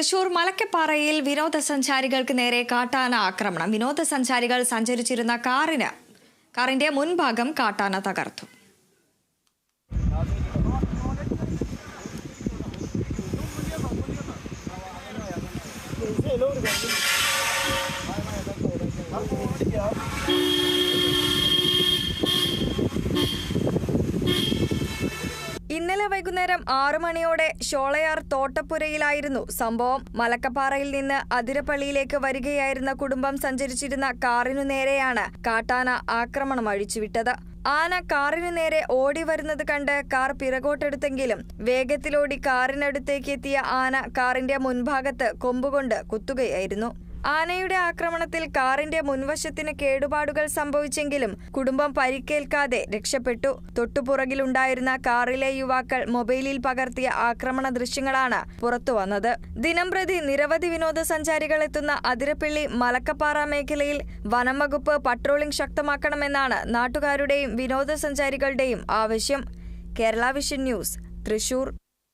തൃശൂർ മലക്കപ്പാറയിൽ വിനോദസഞ്ചാരികൾക്ക് നേരെ കാട്ടാന ആക്രമണം. വിനോദസഞ്ചാരികൾ സഞ്ചരിച്ചിരുന്ന കാറിന് കാറിന്റെ മുൻഭാഗം കാട്ടാന തകർത്തു. ഇന്നലെ വൈകുന്നേരം ആറു മണിയോടെ ഷോളയാർ തോട്ടപ്പുരയിലായിരുന്നു സംഭവം. മലക്കപ്പാറയിൽ നിന്ന് അതിരപ്പള്ളിയിലേക്ക് വരികയായിരുന്ന കുടുംബം സഞ്ചരിച്ചിരുന്ന കാറിനു നേരെയാണ് കാട്ടാന ആക്രമണം അഴിച്ചുവിട്ടത്. ആന കാറിനു നേരെ ഓടി വരുന്നത് കണ്ട് കാർ പിറകോട്ടെടുത്തെങ്കിലും വേഗത്തിലോടി കാറിനടുത്തേക്ക് എത്തിയ ആന കാറിന്റെ മുൻഭാഗത്ത് കൊമ്പുകൊണ്ട് കുത്തുകയായിരുന്നു. ആനയുടെ ആക്രമണത്തിൽ കാറിന്റെ മുൻവശത്തിന് കേടുപാടുകൾ സംഭവിച്ചെങ്കിലും കുടുംബം പരിക്കേൽക്കാതെ രക്ഷപ്പെട്ടു. തൊട്ടുപുറകിലുണ്ടായിരുന്ന കാറിലെ യുവാക്കൾ മൊബൈലിൽ പകർത്തിയ ആക്രമണ ദൃശ്യങ്ങളാണ് പുറത്തുവന്നത് ദിനംപ്രതി നിരവധി വിനോദസഞ്ചാരികൾ എത്തുന്ന അതിരപ്പള്ളി മലക്കപ്പാറ മേഖലയിൽ വനം വകുപ്പ് പട്രോളിംഗ് ശക്തമാക്കണമെന്നാണ് നാട്ടുകാരുടെയും വിനോദസഞ്ചാരികളുടെയും ആവശ്യം. Kerala vision news Thrissur.